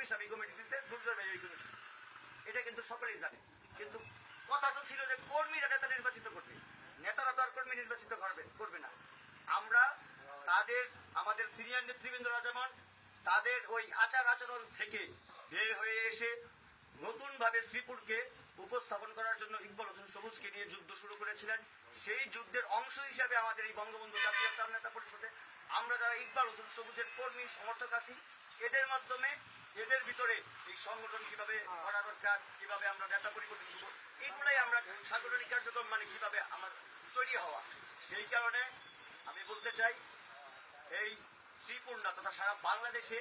বিপ্লবী কমিটি দিচ্ছে কমিটি এটা কিন্তু সকলেই জানে। কিন্তু কথা তো ছিল যে কর্মীরা নেতা নির্বাচিত করবে। নেতারা তো আর কর্মী নির্বাচিত করবে করবে না। আমরা তাদের, আমাদের সিনিয়র নেতৃবৃন্দরা যেমন, তাদের ওই আচার আচরণ থেকে বের হয়ে এসে নতুন ভাবে শ্রীপুরকে উপস্থাপন করার জন্য ইকবাল হোসেন সবুজকে নিয়ে যুদ্ধ শুরু করেছিলেন। সেই যুদ্ধের অংশ হিসাবে আমাদের এই বঙ্গবন্ধু জাতীয় নেতা পরিষদে আমরা যারা ইকবাল হোসেন সবুজের কর্মী সমর্থক আছি এদের মাধ্যমে এদের ভিতরে এই সংগঠন কীভাবে করা দরকার কীভাবে আমরা নেতা পরিবর্তন করব এইগুলাই আমরা সাংগঠনিক কার্যক্রম মানে কীভাবে আমার তৈরি হওয়া। সেই কারণে আমি বলতে চাই এই শ্রীপুর না তথা সারা বাংলাদেশে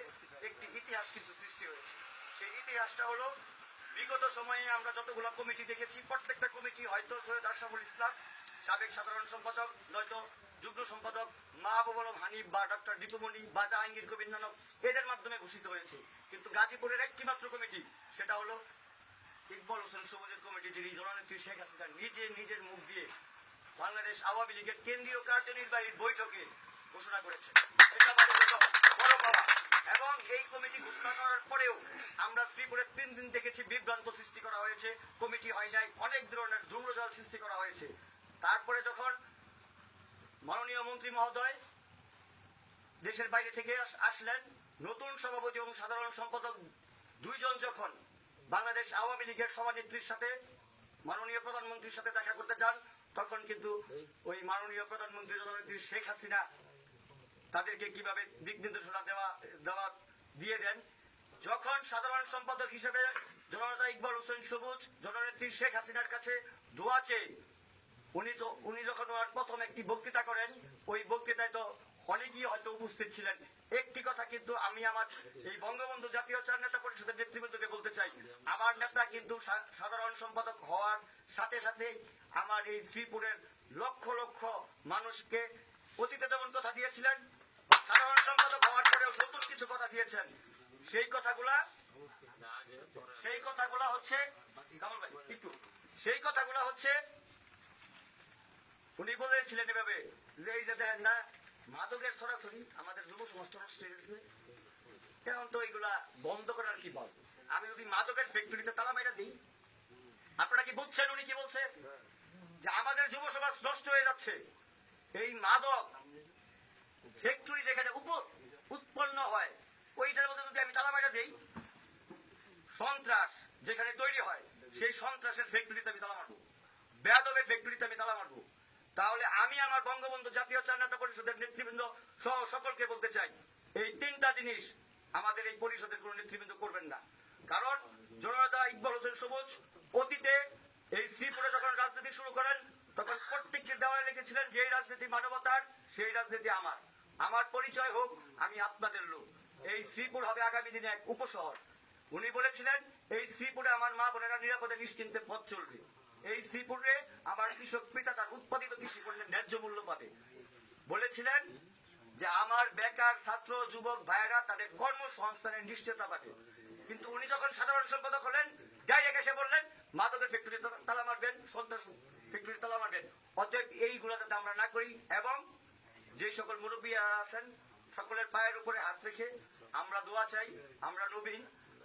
একটি ইতিহাস কিন্তু সৃষ্টি হয়েছে। সেই ইতিহাসটা হলো বিগত সময়ে আমরা যতগুলো কমিটি দেখেছি প্রত্যেকটা কমিটি হয়তো সৈয়দ আশরাফুল ইসলাম সাবেক সাধারণ সম্পাদক নয়তো যুগ্ম সম্পাদক মাহবুব হানিফ বা ডক্টর দীপুমণি বা জাহাঙ্গীর কবির নানক, এদের মাধ্যমে ঘোষিত হয়েছে। কিন্তু গাজীপুরের একটি মাত্র কমিটি, সেটা হলো ইকবাল হোসেন সবুজের কমিটি, যিনি জননেত্রী শেখ হাসিনা নিজে নিজের মুখ দিয়ে বাংলাদেশ আওয়ামী লীগের কেন্দ্রীয় কার্যনির্বাহীর বৈঠকে ঘোষণা করেছে। এবং এই কমিটি ঘোষণা করার পরেও আমরা শ্রীপুরে তিন দিন দেখেছি বিভ্রান্ত সৃষ্টি করা হয়েছে। কমিটি হয় নাই, অনেক ধরনের ধূম্রজাল সৃষ্টি করা হয়েছে। তারপরে যখন মাননীয় মন্ত্রী মহোদয়, দেশের বাইরে থেকে আসলেন নতুন সভাপতি এবং সাধারণ সম্পাদক দুইজন যখন বাংলাদেশ আওয়ামী লীগের সভানেত্রীর সাথে, মাননীয় প্রধানমন্ত্রীর সাথে দেখা করতে যান, তখন কিন্তু ওই মাননীয় প্রধানমন্ত্রী জননেত্রী শেখ হাসিনা তাদেরকে কীভাবে দিক নির্দেশনা দেওয়া দেওয়া দিয়ে দেন। যখন সাধারণ সম্পাদক হিসেবে জননেতা ইকবাল হোসেন সবুজ, জননেত্রী শেখ হাসিনার কাছে দোয়া চেয়ে উনি তো উনি যখন প্রথম একটি বক্তৃতা করেন, ওই বক্তৃতায় তো অনেকেই হয়তো উপস্থিত ছিলেন। একটি কথা কিন্তু আমি আমার এই বঙ্গবন্ধু জাতীয় চার নেতা পরিষদের নেতৃবৃন্দকে বলতে চাই। আমার নেতা কিন্তু সাধারণ সম্পাদক হওয়ার সাথে সাথে আমার এই শ্রীপুরের লক্ষ লক্ষ মানুষকে অতীতে যেমন কথা দিয়েছিলেন, সাধারণ সম্পাদক হওয়ার পরেও নতুন কিছু কথা দিয়েছেন। সেই কথাগুলা সেই কথাগুলা হচ্ছে একটু। সেই কথাগুলা হচ্ছে উনি বলেছিলেন এভাবে যে এই যে দেখেন না, মাদকের সরাসরি আমাদের যুব সমাজটা নষ্ট হয়ে গেছে। এখন তো এইগুলা বন্ধ করার কি বল আমি যদি মাদকের ফ্যাক্টরিতে তালা মাইরা দিই, আপনারা কি বুঝছেন উনি কি বলছে? যে আমাদের যুব সমাজ নষ্ট হয়ে যাচ্ছে। এই মাদক ফ্যাক্টরি যেখানে উৎপন্ন হয়, ওইটার মধ্যে যদি আমি তালা মাইরা দিই, সন্ত্রাস যেখানে তৈরি হয়, সেই সন্ত্রাসের ফ্যাক্টরিতে আমি তালা মারবো। বেয়াদবের ফ্যাক্টরিতে আমি তালা মারবো। তাহলে আমি আমার বঙ্গবন্ধু জাতীয় চারনেতা পরিষদের নেতৃবৃন্দ সহ সকলকে বলতে চাই, এই তিনটা জিনিস আমাদের এই পরিষদের কোন নেতৃবৃন্দ করবেন না। কারণ জননেতা ইকবাল হোসেন সবুজ অতীতে এই শ্রীপুরে যখন রাজনীতি শুরু করেন, তখন প্রত্যেককে দেওয়ালে লিখেছিলেন যে রাজনীতি মানবতার, সেই রাজনীতি আমার। আমার পরিচয় হোক, আমি আপনাদের লোক। এই শ্রীপুর হবে আগামী দিনে এক উপশহর। উনি বলেছিলেন, এই শ্রীপুরে আমার মা বোনেরা নিরাপদে নিশ্চিন্তে পথ চলবে। এই শ্রীপুরে আমার কৃষক পিতা তার উৎপাদিত কৃষি পণ্যের ন্যায্য মূল্য পাবে। বলেছিলেন যে আমার বেকার ছাত্র, যুবক ভাইয়েরা তাদের কর্মসংস্থানের নিশ্চয়তা পাবে। কিন্তু উনি যখন সাধারণ সম্পাদক হলেন, ডাইরেক্ট এসে বললেন, মাদকের ফ্যাক্টরি তালা মারবেন, সন্ত্রাস ফ্যাক্টরি তালা মারবেন। অতএব এইগুলো যাতে আমরা না করি এবং যে সকল মুরব্বীরা আছেন, সকলের পায়ের উপরে হাত রেখে আমরা দোয়া চাই, আমরা নবীন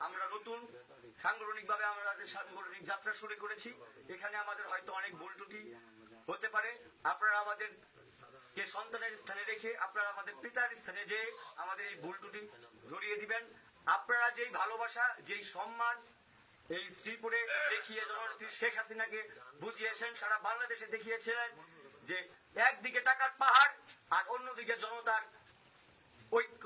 আমরা নতুন সাংগঠনিক ভাবে আমরা সাংগঠনিক যাত্রা শুরু করেছি। এখানে আমাদের হয়তো অনেক ভুল ত্রুটি হতে পারে। আপনারা আমাদের কে সন্তানের স্থানে রেখে, আপনারা আমাদের পিতার স্থানে যে আমাদের এই ভুল ধরিয়ে দিবেন, আপনারা যেই ভালোবাসা, যেই সম্মান এই শ্রীপুরে দেখিয়ে জননেত্রী শেখ হাসিনাকে বুঝিয়েছেন, সারা বাংলাদেশে দেখিয়েছিলেন যে একদিকে টাকার পাহাড় আর অন্যদিকে জনতার ঐক্য।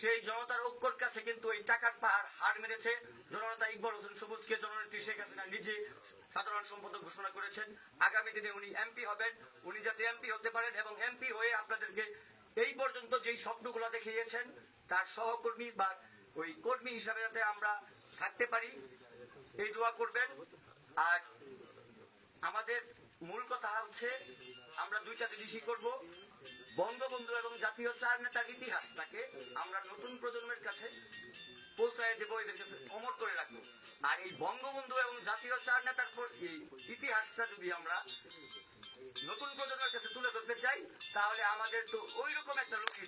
সেই জনতার ঐক্যর কাছে কিন্তু এই টাকার পাহাড় হার মেরেছে। জনতা ইকবর হোসেন সবুজকে জননেত্রী শেখ হাসিনা নিজে সাধারণ সম্পাদক ঘোষণা করেছেন। আগামী দিনে উনি এমপি হবেন। উনি যাতে এমপি হতে পারেন এবং এমপি হয়ে আপনাদেরকে এই পর্যন্ত যেই স্বপ্নগুলো দেখিয়েছেন, তার সহকর্মী বা ওই কর্মী হিসাবে যাতে আমরা থাকতে পারি, এই দোয়া করবেন। আর আমাদের মূল কথা হচ্ছে, আমরা দুইটা জিনিসই করব। বঙ্গবন্ধু এবং জাতীয় চার নেতার ইতিহাসটাকে আমরা নতুন প্রজন্মের কাছে পৌঁছায় দেবো এদের কাছে অমর করে রাখব। আর এই বঙ্গবন্ধু এবং জাতীয় চার নেতার ইতিহাসটা যদি আমরা নতুন প্রজন্মের কাছে তুলে ধরতে চাই, তাহলে আমাদের তো ওই রকম একটা লোক